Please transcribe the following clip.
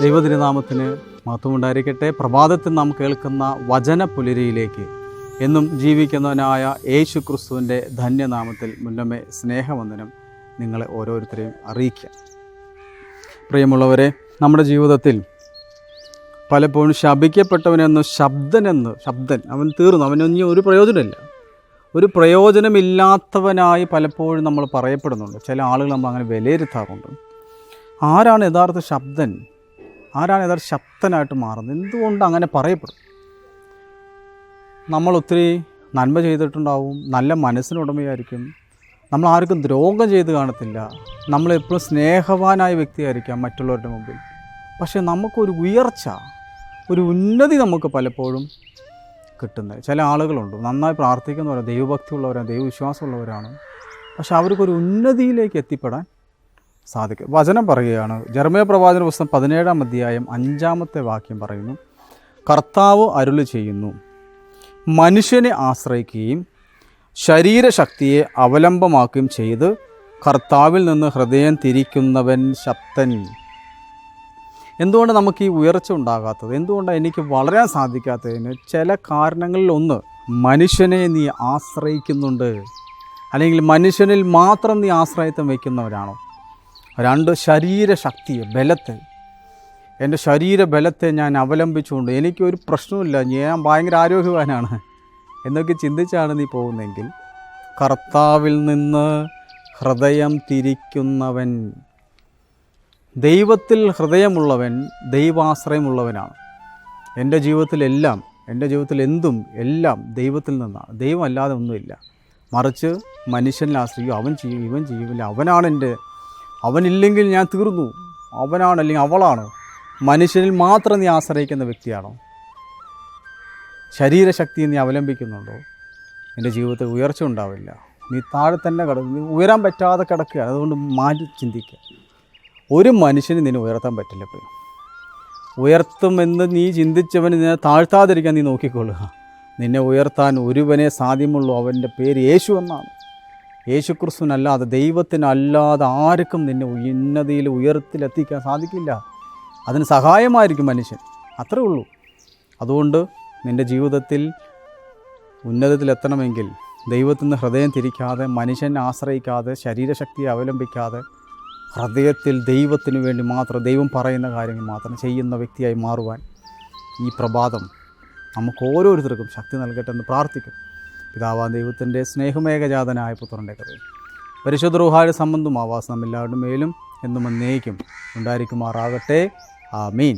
ദൈവതിരുനാമത്തിന് മഹത്വമുണ്ടായിരിക്കട്ടെ. പ്രഭാതത്തിൽ നാം കേൾക്കുന്ന വചന പുലരിയിലേക്ക് എന്നും ജീവിക്കുന്നവനായ യേശു ക്രിസ്തുവിന്റെ ധന്യനാമത്തിൽ മുന്നമേ സ്നേഹവന്ദനം നിങ്ങളെ ഓരോരുത്തരെയും അറിയിക്കാം. പ്രിയമുള്ളവരെ നമ്മുടെ ജീവിതത്തിൽ പലപ്പോഴും ശപിക്കപ്പെട്ടവനെന്ന് ശബ്ദനെന്ന് ശബ്ദൻ അവൻ തീർന്നു അവനൊന്നും ഒരു പ്രയോജനമില്ല. ഒരു പ്രയോജനമില്ലാത്തവനായി പലപ്പോഴും നമ്മൾ പറയപ്പെടുന്നുണ്ട്. ചില ആളുകൾ നമ്മൾ അങ്ങനെ വിലയിരുത്താറുണ്ട്. ആരാണ് യഥാർത്ഥ ശബ്ദൻ? ആരാണ് യഥാർത്ഥ ശക്തനായിട്ട് മാറുന്നത്? എന്തുകൊണ്ട് അങ്ങനെ പറയപ്പെടും? നമ്മൾ ഒത്തിരി നന്മ ചെയ്തിട്ടുണ്ടാവും നല്ല മനസ്സിനുടമയായിരിക്കും. നമ്മൾ ആർക്കും ദ്രോഹം ചെയ്ത് കാണത്തില്ല. നമ്മളെപ്പോഴും സ്നേഹവാനായ വ്യക്തിയായിരിക്കാം മറ്റുള്ളവരുടെ മുമ്പിൽ. പക്ഷേ നമുക്കൊരു ഉയർച്ച ഒരു ഉന്നതി നമുക്ക് പലപ്പോഴും കിട്ടുന്നത്. ചില ആളുകളുണ്ട്. നന്നായി പ്രാർത്ഥിക്കുന്നവരാണ് ദൈവഭക്തി ഉള്ളവരാണ് ദൈവവിശ്വാസമുള്ളവരാണ്. പക്ഷെ അവർക്കൊരു ഉന്നതിയിലേക്ക് എത്തിപ്പെടാൻ സാധിക്കും. വചനം പറയുകയാണ്. ജർമ്മയ പ്രവാചന പുസ്തകം പതിനേഴാം അധ്യായം അഞ്ചാമത്തെ വാക്യം പറയുന്നു. കർത്താവ് അരുളി ചെയ്യുന്നു. മനുഷ്യനെ ആശ്രയിക്കുകയും ശരീരശക്തിയെ അവലംബമാക്കുകയും ചെയ്ത് കർത്താവിൽ നിന്ന് ഹൃദയം തിരിക്കുന്നവൻ ശക്തൻ. എന്തുകൊണ്ട് നമുക്ക് ഈ ഉയർച്ച ഉണ്ടാകാത്തത്? എന്തുകൊണ്ടാണ് എനിക്ക് വളരാൻ സാധിക്കാത്തതിന് ചില കാരണങ്ങളിൽ ഒന്ന് മനുഷ്യനെ നീ ആശ്രയിക്കുന്നുണ്ട്. അല്ലെങ്കിൽ മനുഷ്യനിൽ മാത്രം നീ ആശ്രയത്വം വയ്ക്കുന്നവരാണോ രണ്ട് ശരീരശക്തിയെ ബലത്തെ. എന്റെ ശരീരബലത്തെ ഞാൻ അവലംബിച്ചുകൊണ്ട് എനിക്കൊരു പ്രശ്നമില്ല ഞാൻ ഭയങ്കര ആരോഗ്യവാനാണ്. എന്നൊക്കെ ചിന്തിച്ചാണ് നീ പോകുന്നതെങ്കിൽ കർത്താവിൽ നിന്ന് ഹൃദയം തിരിക്കുന്നവൻ ദൈവത്തിൽ ഹൃദയമുള്ളവൻ ദൈവാശ്രയമുള്ളവനാണ്. എന്റെ ജീവിതത്തിലെല്ലാം എന്റെ ജീവിതത്തിൽ എന്തും എല്ലാം ദൈവത്തിൽ നിന്നാണ്. ദൈവമല്ലാതെ ഒന്നുമില്ല. മറിച്ച് മനുഷ്യനെ ആശ്രയിക്കും അവൻ ചെയ്യും ഇവൻ ചെയ്യില്ല അവനാണ് എന്റെ അവനില്ലെങ്കിൽ ഞാൻ തീർന്നു. അവനാണ് അല്ലെങ്കിൽ അവളാണ്. മനുഷ്യനിൽ മാത്രം നീ ആശ്രയിക്കുന്ന വ്യക്തിയാണോ? ശരീരശക്തി നീ അവലംബിക്കുന്നുണ്ടോ? നിന്റെ ജീവിതത്തിൽ ഉയർച്ച ഉണ്ടാവില്ല. നീ താഴെ തന്നെ കിടക്കും നീ ഉയരാൻ പറ്റാതെ കിടക്കുക. അതുകൊണ്ട് മാറ്റി ചിന്തിക്കുക. ഒരു മനുഷ്യന് നിന്നെ ഉയർത്താൻ പറ്റില്ല ഇപ്പോൾ ഉയർത്തുമെന്ന് നീ ചിന്തിച്ചവന് നിന്നെ താഴ്ത്താതിരിക്കാൻ നീ നോക്കിക്കൊള്ളുക. നിന്നെ ഉയർത്താൻ ഒരുവനെ സാധ്യമുള്ളൂ. അവന്റെ പേര് യേശു എന്നാണ്. യേശു ക്രിസ്തുവിനല്ലാതെ ദൈവത്തിനല്ലാതെ ആർക്കും നിന്നെ ഉന്നതിയിൽ ഉയരത്തിലെത്തിക്കാൻ സാധിക്കില്ല. അതിന് സഹായമായിരിക്കും മനുഷ്യൻ. അത്രേ ഉള്ളൂ. അതുകൊണ്ട് നിന്റെ ജീവിതത്തിൽ ഉന്നതത്തിലെത്തണമെങ്കിൽ ദൈവത്തിൽ നിന്ന് ഹൃദയം തിരിക്കാതെ മനുഷ്യനെ ആശ്രയിക്കാതെ ശരീരശക്തിയെ അവലംബിക്കാതെ ഹൃദയത്തിൽ ദൈവത്തിന് വേണ്ടി മാത്രം ദൈവം പറയുന്ന കാര്യങ്ങൾ മാത്രം ചെയ്യുന്ന വ്യക്തിയായി മാറുവാൻ ഈ പ്രഭാതം നമുക്ക് ഓരോരുത്തർക്കും ശക്തി നൽകട്ടെ എന്ന് പ്രാർത്ഥിക്കും പിതാവാൻ ദൈവത്തിന്റെ സ്നേഹമേകജാതനായ പുത്രന്റെ കഥ പരിശുദ്ധ റുഹായുടെ സംബന്ധം ആവാസം നമ്മെല്ലാവരുടെ മേലും എന്നും എന്നേക്കും ഉണ്ടായിരിക്കുമാറാകട്ടെ. ആ മീൻ